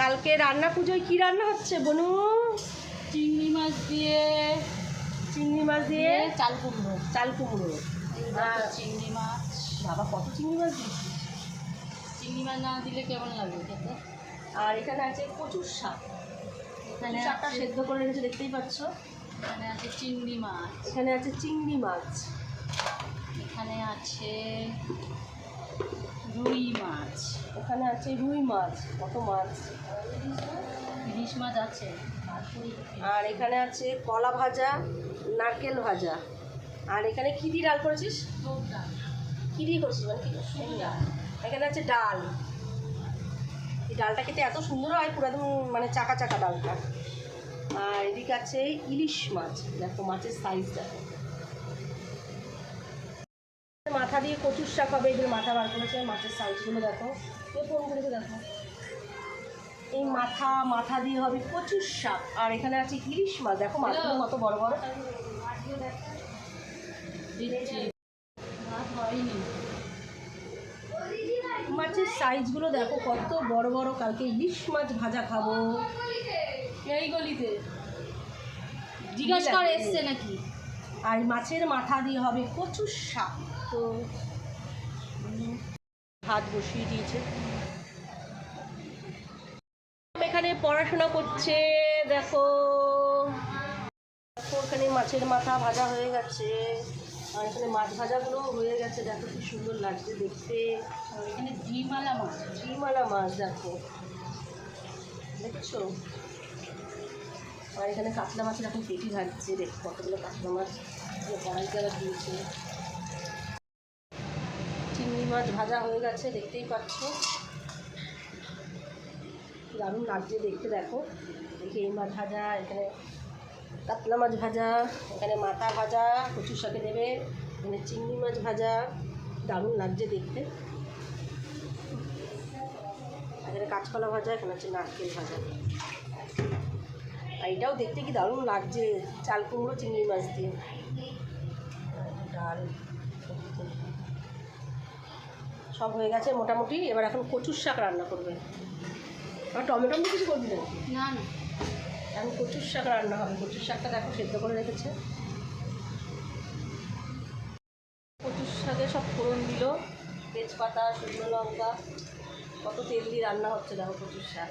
কালকে রান্না পুজোয় কি রান্না হচ্ছে বনু? চিংড়ি মাছ দিয়ে চিংড়ি মাছ দিয়ে চাল কুমড়ো। চাল কুমড়ো। চিংড়ি মাছ। বাবা কত চিংড়ি মাছ দিয়েছিস? চিংড়ি মাছ না দিলে কেমন লাগবে খেতে? আর এখানে আছে কচুর শাক। এখানে শাকটা সেদ্ধ করে রেখেছে দেখতেই পাচ্ছ? এখানে আছে চিংড়ি মাছ। এখানে আছে চিংড়ি মাছ। এখানে আছে রুই মাছ। এখানে আছে রুই মাছ কত মাছ? ইলিশ মাছ আছে। আর এখানে আছে কলা ভাজা নারকেল ভাজা। আর এখানে কী দিয়ে ডাল করেছিস? কী দিয়ে করেছিস মানে কি? এখানে আছে ডাল। এই ডালটা খেতে এত সুন্দর হয় পুরো একদম মানে চাকা চাকা ডালটা। আর এদিকে আছে ইলিশ মাছ। দেখো মাছের সাইজ দেখো মাথা দিয়ে কচুর শাক হবে এগুলো মাথা বার করেছে মাছের সাইজগুলো দেখো। ফোন করেছে দেখো? এই মাথা মাথা দিয়ে হবে কচুর শাক। আর এখানে আছে ইলিশ মাছ দেখো মাছগুলো কত বড় বড়। মাছের সাইজগুলো দেখো কত বড় বড়। কালকে ইলিশ মাছ ভাজা খাব। এই গলিতে। জিজ্ঞাসা এসছে নাকি? আর মাছের মাথা দিয়ে হবে কচুর শাক। তো ভাত বসিয়ে দিয়েছে। এখানে পড়াশোনা করছে দেখো। দেখো এখানে মাছের মাথা ভাজা হয়ে গেছে। আর এখানে মাছ ভাজাগুলো হয়ে গেছে। দেখো কি সুন্দর লাগছে দেখতে। আর এখানে ডিমালা মাছ। ডিমালা মাছ দেখো। দেখছ? আর এখানে কাতলা মাছের এখন পেটি ভাজছে, দেখো কতগুলো কাতলা মাছ পুরো কড়াই যারা দিয়েছে চিংড়ি মাছ ভাজা হয়ে গেছে, দেখতেই পাচ্ছ। দারুণ লাগছে দেখতে, দেখো। দেখি এই মাছ ভাজা, এখানে কাতলা মাছ ভাজা, এখানে মাথা ভাজা, কচুর শাকে দেবে এখানে চিংড়ি মাছ ভাজা। দারুণ লাগছে দেখতে। এখানে কাঁচকলা ভাজা, এখানে হচ্ছে নারকেল ভাজা। এটাও দেখতে কি দারুণ লাগছে চাল কুমড়ো চিংড়ি মাছ দিয়ে। ডাল সব হয়ে গেছে মোটামুটি এবার এখন কচুর শাক রান্না করবে। আর টমেটো কিছু করবি না। এখন কচুর শাক রান্না হবে কচুর শাকটা দেখো সেদ্ধ করে রেখেছে। কচুর শাকে সব ফোড়ন দিল তেজপাতা শুকনো লঙ্কা কত তেল দিয়ে রান্না হচ্ছে দেখো কচুর শাক।